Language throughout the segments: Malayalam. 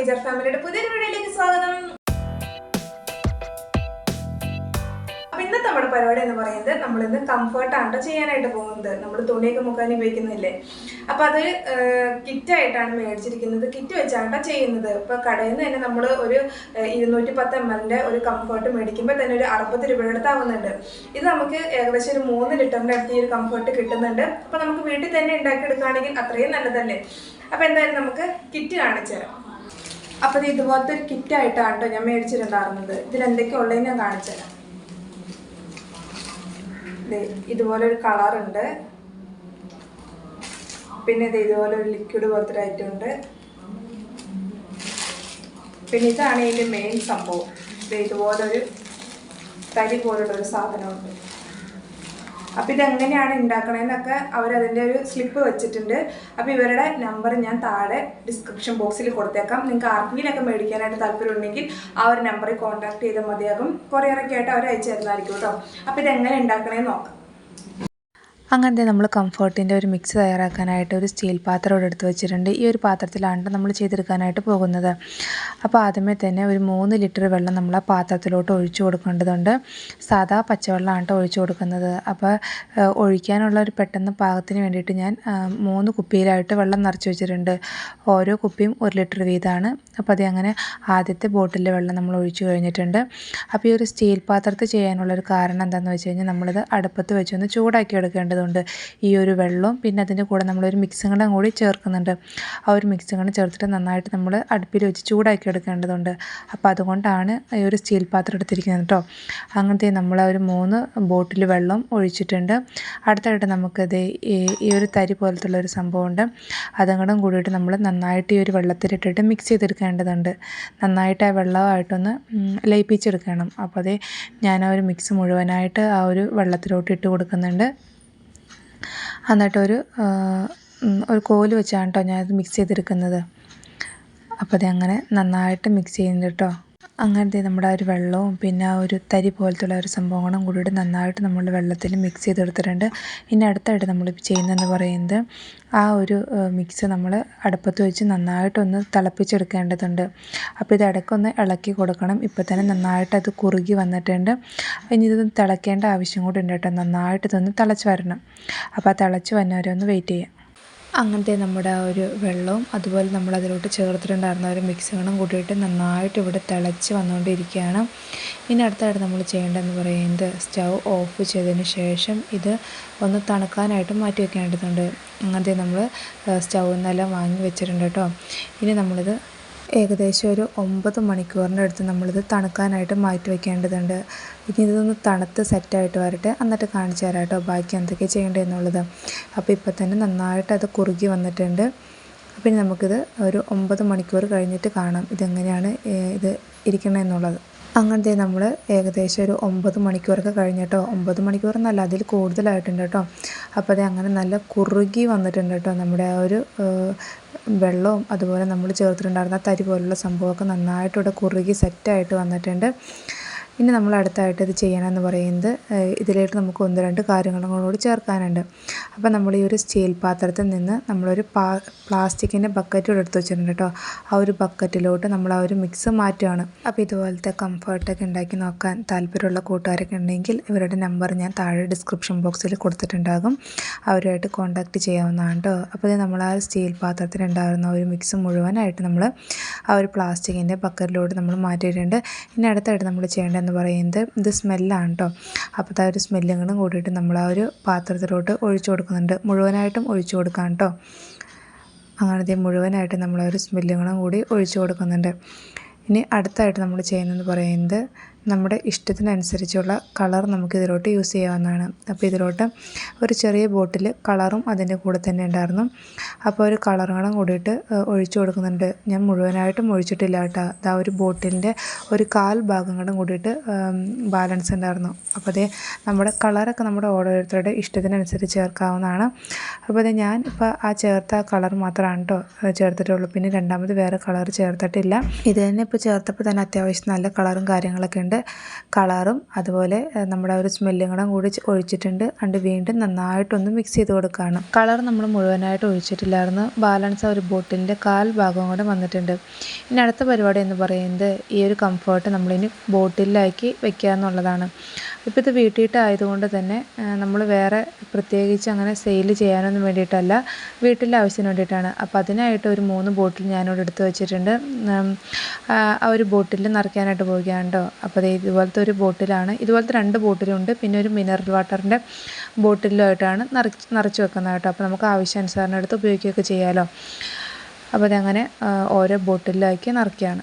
ഏജർ ഫാമിലിയുടെ പുതിയൊരു വീഡിയോയിലേക്ക് സ്വാഗതം. അപ്പൊ ഇന്നത്തെ നമ്മുടെ പരിപാടി എന്ന് പറയുന്നത് നമ്മൾ ഇന്ന് കംഫർട്ടാണ് ചെയ്യാനായിട്ട് പോകുന്നത്. നമ്മൾ തുണിയൊക്കെ മുക്കാൻ ഉപയോഗിക്കുന്നില്ലേ? അപ്പൊ അത് കിറ്റ് ആയിട്ടാണ് മേടിച്ചിരിക്കുന്നത്. കിറ്റ് വെച്ചാണ് ചെയ്യുന്നത്. ഇപ്പൊ കടയിൽ നിന്ന് തന്നെ നമ്മൾ ഒരു ഇരുന്നൂറ്റി പത്ത് എം എല്ലിന്റെ ഒരു കംഫർട്ട് മേടിക്കുമ്പോൾ തന്നെ ഒരു അറുപത് രൂപയുടെ അടുത്ത് ആവുന്നുണ്ട്. ഇത് നമുക്ക് ഏകദേശം ഒരു മൂന്ന് ലിറ്ററിന്റെ അടുത്ത് ഈ ഒരു കംഫർട്ട് കിട്ടുന്നുണ്ട്. അപ്പൊ നമുക്ക് വീട്ടിൽ തന്നെ ഉണ്ടാക്കിയെടുക്കുകയാണെങ്കിൽ അത്രയും നല്ലതല്ലേ? അപ്പൊ എന്തായാലും നമുക്ക് കിറ്റ് കാണിച്ചു തരാം അപ്പൊ ഇത് ഇതുപോലത്തെ ഒരു കിറ്റ് ആയിട്ടാണ് കേട്ടോ ഞാൻ മേടിച്ചിട്ടുണ്ടായിരുന്നത്. ഇതിൽ എന്തൊക്കെയാ ഉള്ളത് ഞാൻ കാണിച്ചുതരാം. ഇതുപോലെ ഒരു കളർ ഉണ്ട്. പിന്നെ ഇത് ഇതുപോലെ ഒരു ലിക്വിഡ് പോലത്തെ ഒരു ഐറ്റം ഉണ്ട്. പിന്നെ ഇതാണ് ഇതിന്റെ മെയിൻ സംഭവം. ഇത് ഇതുപോലെ ഒരു തരി പോലുള്ള ഒരു സാധനമുണ്ട്. അപ്പം ഇതെങ്ങനെയാണ് ഉണ്ടാക്കണതെന്നൊക്കെ അവരതിന്റെ ഒരു സ്ലിപ്പ് വെച്ചിട്ടുണ്ട്. അപ്പോൾ ഇവരുടെ നമ്പർ ഞാൻ താഴെ ഡിസ്ക്രിപ്ഷൻ ബോക്സിൽ കൊടുത്തേക്കാം. നിങ്ങൾക്ക് ആർക്കെങ്കിലൊക്കെ മേടിക്കാനായിട്ട് താല്പര്യം ഉണ്ടെങ്കിൽ ആ ഒരു നമ്പറിൽ കോൺടാക്ട് ചെയ്താൽ മതിയാകും. കൊറിയറൊക്കെ ആയിട്ട് അവർ അയച്ചു തരുന്നതായിരിക്കും കേട്ടോ. അപ്പോൾ ഇതെങ്ങനെ ഉണ്ടാക്കണേന്ന് നോക്കാം. അങ്ങനത്തെ നമ്മൾ കംഫർട്ടിന്റെ ഒരു മിക്സ് തയ്യാറാക്കാനായിട്ട് ഒരു സ്റ്റീൽ പാത്രം ഇവിടെ എടുത്ത് വെച്ചിട്ടുണ്ട്. ഈ ഒരു പാത്രത്തിലാണ് നമ്മൾ ചെയ്തെടുക്കാനായിട്ട് പോകുന്നത്. അപ്പോൾ ആദ്യമേ തന്നെ ഒരു മൂന്ന് ലിറ്റർ വെള്ളം നമ്മൾ ആ പാത്രത്തിലോട്ട് ഒഴിച്ചു കൊടുക്കേണ്ടതുണ്ട്. സാധാ പച്ചവെള്ളമാണ് ഒഴിച്ചു കൊടുക്കുന്നത്. അപ്പോൾ ഒഴിക്കാനുള്ള ഒരു പെട്ടെന്ന് പാകത്തിന് വേണ്ടിയിട്ട് ഞാൻ മൂന്ന് കുപ്പിയിലായിട്ട് വെള്ളം നിറച്ച് വെച്ചിട്ടുണ്ട്. ഓരോ കുപ്പിയും ഒരു ലിറ്റർ വീതമാണ്. അപ്പോൾ അത് അങ്ങനെ ആദ്യത്തെ ബോട്ടിലെ വെള്ളം നമ്മൾ ഒഴിച്ചു കഴിഞ്ഞിട്ടുണ്ട്. അപ്പോൾ ഈ ഒരു സ്റ്റീൽ പാത്രത്തിൽ ചെയ്യാനുള്ള ഒരു കാരണം എന്താണെന്ന് വെച്ച് കഴിഞ്ഞാൽ നമ്മളിത് അടുപ്പത്ത് വെച്ചൊന്ന് ചൂടാക്കി എടുക്കേണ്ടതുണ്ട് ഈ ഒരു വെള്ളവും പിന്നെ അതിന്റെ കൂടെ നമ്മളൊരു മിക്സും കൂടെ കൂടി ചേർക്കുന്നുണ്ട്. ആ ഒരു മിക്സും കൂടെ ചേർത്തിട്ട് നന്നായിട്ട് നമ്മൾ അടുപ്പിൽ വെച്ച് ചൂടാക്കി എടുക്കേണ്ടതുണ്ട്. അപ്പോൾ അതുകൊണ്ടാണ് ഈ ഒരു സ്റ്റീൽ പാത്രം എടുത്തിരിക്കുന്നത് കേട്ടോ അങ്ങനത്തെ നമ്മൾ ഒരു മൂന്ന് ബോട്ടിൽ വെള്ളം ഒഴിച്ചിട്ടുണ്ട്. അടുത്തായിട്ട് നമുക്കത് ഈ ഒരു തരി പോലത്തുള്ള ഒരു സംഭവമുണ്ട്. അതങ്ങടും കൂടെ കൂടിയിട്ട് നമ്മൾ നന്നായിട്ട് ഈ ഒരു വെള്ളത്തിലിട്ടിട്ട് മിക്സ് ചെയ്തെടുക്കേണ്ടതുണ്ട്. നന്നായിട്ട് ആ വെള്ളമായിട്ടൊന്ന് ലയിപ്പിച്ചെടുക്കണം. അപ്പോൾ അതേ ഞാൻ ആ ഒരു മിക്സ് മുഴുവനായിട്ട് ആ ഒരു വെള്ളത്തിലോട്ട് ഇട്ട് കൊടുക്കുന്നുണ്ട്. എന്നിട്ടൊരു ഒരു കോൽ വെച്ചാണ് കേട്ടോ ഞാനത് മിക്സ് ചെയ്തെടുക്കുന്നത്. അപ്പോൾ അതങ്ങനെ നന്നായിട്ട് മിക്സ് ചെയ്യുന്നുണ്ട് കേട്ടോ അങ്ങനത്തെ നമ്മുടെ ആ ഒരു വെള്ളവും പിന്നെ ആ ഒരു തരി പോലത്തുള്ള ഒരു സംഭവങ്ങളും കൂടിയിട്ട് നന്നായിട്ട് നമ്മൾ വെള്ളത്തിൽ മിക്സ് ചെയ്തെടുത്തിട്ടുണ്ട്. ഇനി അടുത്തായിട്ട് നമ്മൾ ചെയ്യുന്നതെന്ന് പറയുന്നത് ആ ഒരു മിക്സ് നമ്മൾ അടുപ്പത്ത് വെച്ച് നന്നായിട്ടൊന്ന് തിളപ്പിച്ചെടുക്കേണ്ടതുണ്ട്. അപ്പോൾ ഇത് ഇടയ്ക്കൊന്ന് ഇളക്കി കൊടുക്കണം. ഇപ്പോൾ തന്നെ നന്നായിട്ട് അത് കുറുകി വന്നിട്ടുണ്ട്. ഇനി ഇത് തിളയ്ക്കേണ്ട ആവശ്യം കൂടി ഉണ്ട് കേട്ടോ. നന്നായിട്ട് ഇതൊന്ന് തിളച്ച് വരണം. അപ്പോൾ ആ തിളച്ച് വന്നവരെ ഒന്ന് വെയിറ്റ് ചെയ്യാം. അങ്ങനത്തെ നമ്മുടെ ആ ഒരു വെള്ളവും അതുപോലെ നമ്മൾ അതിലോട്ട് ചേർത്തിട്ടുണ്ടായിരുന്ന ഒരു മിക്സുകളും കൂട്ടിയിട്ട് നന്നായിട്ട് ഇവിടെ തിളച്ച് വന്നുകൊണ്ടിരിക്കുകയാണ്. ഇനി അടുത്തായിട്ട് നമ്മൾ ചെയ്യേണ്ടതെന്ന് പറയുന്നത് സ്റ്റൗ ഓഫ് ചെയ്തതിന് ശേഷം ഇത് ഒന്ന് തണുക്കാനായിട്ട് മാറ്റി വെക്കേണ്ടതുണ്ട്. അങ്ങനത്തെ നമ്മൾ സ്റ്റൗ നിന്നെല്ലാം വാങ്ങി വെച്ചിട്ടുണ്ട് കേട്ടോ. ഇനി നമ്മളിത് ഏകദേശം ഒരു ഒമ്പത് മണിക്കൂറിന്റെ അടുത്ത് നമ്മളിത് തണുക്കാനായിട്ട് മാറ്റി വയ്ക്കേണ്ടതുണ്ട് ഇനി ഇതൊന്ന് തണുത്ത് സെറ്റായിട്ട് വരട്ടെ. എന്നിട്ട് കാണിച്ചു തരാം കേട്ടോ ബാക്കി എന്തൊക്കെ ചെയ്യേണ്ടതെന്നുള്ളത് അപ്പോൾ ഇപ്പോൾ തന്നെ നന്നായിട്ട് അത് കുറുകി വന്നിട്ടുണ്ട്. അപ്പോൾ നമുക്കിത് ഒരു ഒമ്പത് മണിക്കൂർ കഴിഞ്ഞിട്ട് കാണാം ഇതെങ്ങനെയാണ് ഇത് ഇരിക്കണമെന്നുള്ളത് അങ്ങനത്തെ നമ്മൾ ഏകദേശം ഒരു ഒമ്പത് മണിക്കൂറൊക്കെ കഴിഞ്ഞിട്ടോ ഒമ്പത് മണിക്കൂർ എന്നല്ല അതിൽ കൂടുതലായിട്ടുണ്ട് കേട്ടോ. അപ്പോൾ അത് അങ്ങനെ നല്ല കുറുകി വന്നിട്ടുണ്ട് കേട്ടോ നമ്മുടെ ആ ഒരു വെള്ളവും അതുപോലെ നമ്മൾ ചേർത്തിട്ടുണ്ടായിരുന്ന തരി പോലുള്ള സംഭവമൊക്കെ നന്നായിട്ട് ഇവിടെ കുറുകി സെറ്റായിട്ട് വന്നിട്ടുണ്ട്. ഇനി നമ്മൾ അടുത്തായിട്ട് ഇത് ചെയ്യണമെന്ന് പറയുന്നത് ഇതിലേക്ക് നമുക്ക് ഒന്ന് രണ്ട് കാര്യങ്ങളും കൂടി ചേർക്കാനുണ്ട്. അപ്പോൾ നമ്മൾ ഈ ഒരു സ്റ്റീൽ പാത്രത്തിൽ നിന്ന് നമ്മളൊരു പാ പ്ലാസ്റ്റിക്കിന്റെ ബക്കറ്റ് എടുത്ത് വെച്ചിട്ടുണ്ട് കേട്ടോ ആ ഒരു ബക്കറ്റിലോട്ട് നമ്മൾ ആ ഒരു മിക്സ് മാറ്റുകയാണ് അപ്പോൾ ഇതുപോലത്തെ കംഫർട്ടൊക്കെ ഉണ്ടാക്കി നോക്കാൻ താല്പര്യമുള്ള കൂട്ടുകാരൊക്കെ ഉണ്ടെങ്കിൽ ഇവരുടെ നമ്പർ ഞാൻ താഴെ ഡിസ്ക്രിപ്ഷൻ ബോക്സിൽ കൊടുത്തിട്ടുണ്ടാകും. അവരുമായിട്ട് കോൺടാക്റ്റ് ചെയ്യാവുന്നതാണ് കേട്ടോ അപ്പോൾ നമ്മൾ ആ സ്റ്റീൽ പാത്രത്തിലുണ്ടായിരുന്ന ഒരു മിക്സ് മുഴുവനായിട്ട് നമ്മൾ ആ ഒരു പ്ലാസ്റ്റിക്കിന്റെ ബക്കറ്റിലോട്ട് നമ്മൾ മാറ്റിയിട്ടുണ്ട്. ഇനി അടുത്തായിട്ട് നമ്മൾ ചെയ്യേണ്ടതെന്ന് പറയുന്നത് ഇത് സ്മെല്ലാണ് കേട്ടോ അപ്പോൾ ആ ഒരു സ്മെല്ലും കൂടെ കൂടിയിട്ട് നമ്മൾ ആ ഒരു പാത്രത്തിലോട്ട് ഒഴിച്ചു കൊടുക്കുന്നുണ്ട്. മുഴുവനായിട്ടും ഒഴിച്ചു കൊടുക്കാം കേട്ടോ അങ്ങനത്തെ മുഴുവനായിട്ട് നമ്മൾ ആ ഒരു സ്മെല്ലുകളും കൂടി ഒഴിച്ചു കൊടുക്കുന്നുണ്ട്. ഇനി അടുത്തായിട്ട് നമ്മൾ ചെയ്യുന്നത് പറയുന്നത് നമ്മുടെ ഇഷ്ടത്തിനനുസരിച്ചുള്ള കളർ നമുക്ക് ഇതിലോട്ട് യൂസ് ചെയ്യാവുന്നതാണ്. അപ്പോൾ ഇതിലോട്ട് ഒരു ചെറിയ ബോട്ടിൽ കളറും അതിന്റെ കൂടെ തന്നെ ഉണ്ടായിരുന്നു. അപ്പോൾ ഒരു കളറുകളും കൂടിയിട്ട് ഒഴിച്ചു കൊടുക്കുന്നുണ്ട്. ഞാൻ മുഴുവനായിട്ടും ഒഴിച്ചിട്ടില്ല കേട്ടോ. അതാ ഒരു ബോട്ടിലിന്റെ ഒരു കാൽ ഭാഗങ്ങളും കൂടിയിട്ട് ബാലൻസ് ഉണ്ടായിരുന്നു. അപ്പോൾ അതേ നമ്മുടെ കളറൊക്കെ നമ്മുടെ ഓരോരുത്തരുടെ ഇഷ്ടത്തിനനുസരിച്ച് ചേർക്കാവുന്നതാണ്. അപ്പോൾ അത് ഞാൻ ഇപ്പോൾ ആ ചേർത്ത ആ കളർ മാത്രമാണ് കേട്ടോ ചേർത്തിട്ടുള്ളൂ. പിന്നെ രണ്ടാമത് വേറെ കളർ ചേർത്തിട്ടില്ല. ഇത് തന്നെ ഇപ്പോൾ ചേർത്തപ്പോൾ തന്നെ അത്യാവശ്യം നല്ല കളറും കാര്യങ്ങളൊക്കെ ഉണ്ട് ഒഴിച്ചിട്ടുണ്ട് കളറും അതുപോലെ നമ്മുടെ ഒരു സ്മെല്ലും കൂടെ കൂടി ഒഴിച്ചിട്ടുണ്ട്. അണ്ട് വീണ്ടും നന്നായിട്ടൊന്ന് മിക്സ് ചെയ്ത് കൊടുക്കുകയാണ് കളർ നമ്മൾ മുഴുവനായിട്ട് ഒഴിച്ചിട്ടില്ലായിരുന്നു. ബാലൻസ് ആ ഒരു ബോട്ടിലിന്റെ കാൽ ഭാഗം കൂടെ വന്നിട്ടുണ്ട്. ഇനി അടുത്ത പരിപാടി എന്ന് പറയുന്നത് ഈ ഒരു കംഫേർട്ട് നമ്മളിനി ബോട്ടിലാക്കി വെക്കുക എന്നുള്ളതാണ്. ഇപ്പോൾ ഇത് വീട്ടിയിട്ടായതുകൊണ്ട് തന്നെ നമ്മൾ വേറെ പ്രത്യേകിച്ച് അങ്ങനെ സെയിൽ ചെയ്യാനൊന്നും വേണ്ടിയിട്ടല്ല വീട്ടിലെ ആവശ്യത്തിന് വേണ്ടിയിട്ടാണ്. അപ്പോൾ അതിനായിട്ട് ഒരു മൂന്ന് ബോട്ടിൽ ഞാനിവിടെ എടുത്ത് വെച്ചിട്ടുണ്ട്. ആ ഒരു ബോട്ടിൽ നിറയ്ക്കാനായിട്ട് പോവുകയാണ് കേട്ടോ അപ്പോൾ ദേ ഇതുപോലത്തെ ഒരു ബോട്ടിലാണ്. ഇതുപോലത്തെ രണ്ട് ബോട്ടിലുണ്ട്. പിന്നെ ഒരു മിനറൽ വാട്ടറിന്റെ ബോട്ടിലുമായിട്ടാണ് നിറച്ച് നിറച്ച് വെക്കുന്നത് കേട്ടോ. അപ്പോൾ നമുക്ക് ആവശ്യാനുസരണം എടുത്ത് ഉപയോഗിക്കുകയൊക്കെ ചെയ്യാമല്ലോ അപ്പോൾ അതങ്ങനെ ഓരോ ബോട്ടിലാക്കി നിറയ്ക്കുകയാണ്.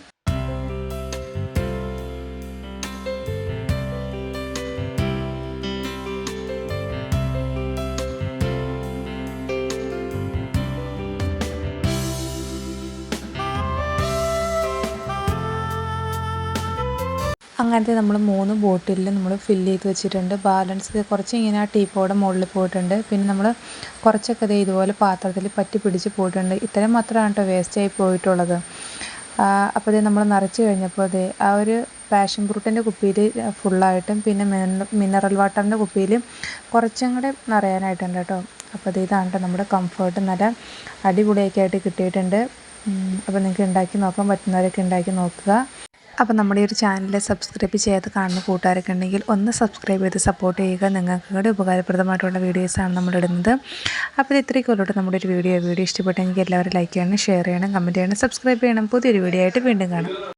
അങ്ങനത്തെ നമ്മൾ മൂന്ന് ബോട്ടിലിൽ നമ്മൾ ഫില്ല് ചെയ്ത് വെച്ചിട്ടുണ്ട്. ബാലൻസ് കുറച്ച് ഇങ്ങനെ ആ ടീപ്പോടെ മുകളിൽ പോയിട്ടുണ്ട്. പിന്നെ നമ്മൾ കുറച്ചൊക്കെ ദേ ഇതുപോലെ പാത്രത്തിൽ പറ്റി പിടിച്ച് പോയിട്ടുണ്ട്. ഇത്രയും മാത്രമാണ് കേട്ടോ വേസ്റ്റായി പോയിട്ടുള്ളത്. അപ്പോൾ ഇത് നമ്മൾ നിറച്ച് കഴിഞ്ഞപ്പോൾ അതെ ആ ഒരു പാഷൻ ഫ്രൂട്ടിന്റെ കുപ്പിയിൽ ഫുള്ളായിട്ടും പിന്നെ മിനറൽ വാട്ടറിന്റെ കുപ്പിയിൽ കുറച്ചും കൂടെ നിറയാനായിട്ടുണ്ട് കേട്ടോ അപ്പോൾ അത് ഇതാണ് കേട്ടോ നമ്മുടെ കംഫേർട്ട് നല്ല അടിപൊളിയൊക്കെ ആയിട്ട് കിട്ടിയിട്ടുണ്ട്. അപ്പോൾ നിങ്ങൾക്ക് ഉണ്ടാക്കി നോക്കാൻ പറ്റുന്നവരൊക്കെ ഉണ്ടാക്കി നോക്കുക. അപ്പോൾ നമ്മുടെ ഒരു ചാനൽ സബ്സ്ക്രൈബ് ചെയ്യാതെ കാണുന്ന കൂട്ടുകാരൊക്കെ ഉണ്ടെങ്കിൽ ഒന്ന് സബ്സ്ക്രൈബ് ചെയ്ത് സപ്പോർട്ട് ചെയ്യുക. നിങ്ങൾക്ക് കൂടെ ഉപകാരപ്രദമായിട്ടുള്ള വീഡിയോസാണ് നമ്മൾ ഇടുന്നത്. അപ്പോൾ ഇത് ഇത്രയൊക്കെ ഉള്ളൂ നമ്മുടെ ഒരു വീഡിയോ വീഡിയോ ഇഷ്ടപ്പെട്ടെങ്കിൽ എല്ലാവരും ലൈക്ക് ചെയ്യണം ഷെയർ ചെയ്യണം കമന്റ് ചെയ്യണം സബ്സ്ക്രൈബ് ചെയ്യണം. പുതിയൊരു വീഡിയോ ആയിട്ട് വീണ്ടും കാണാം.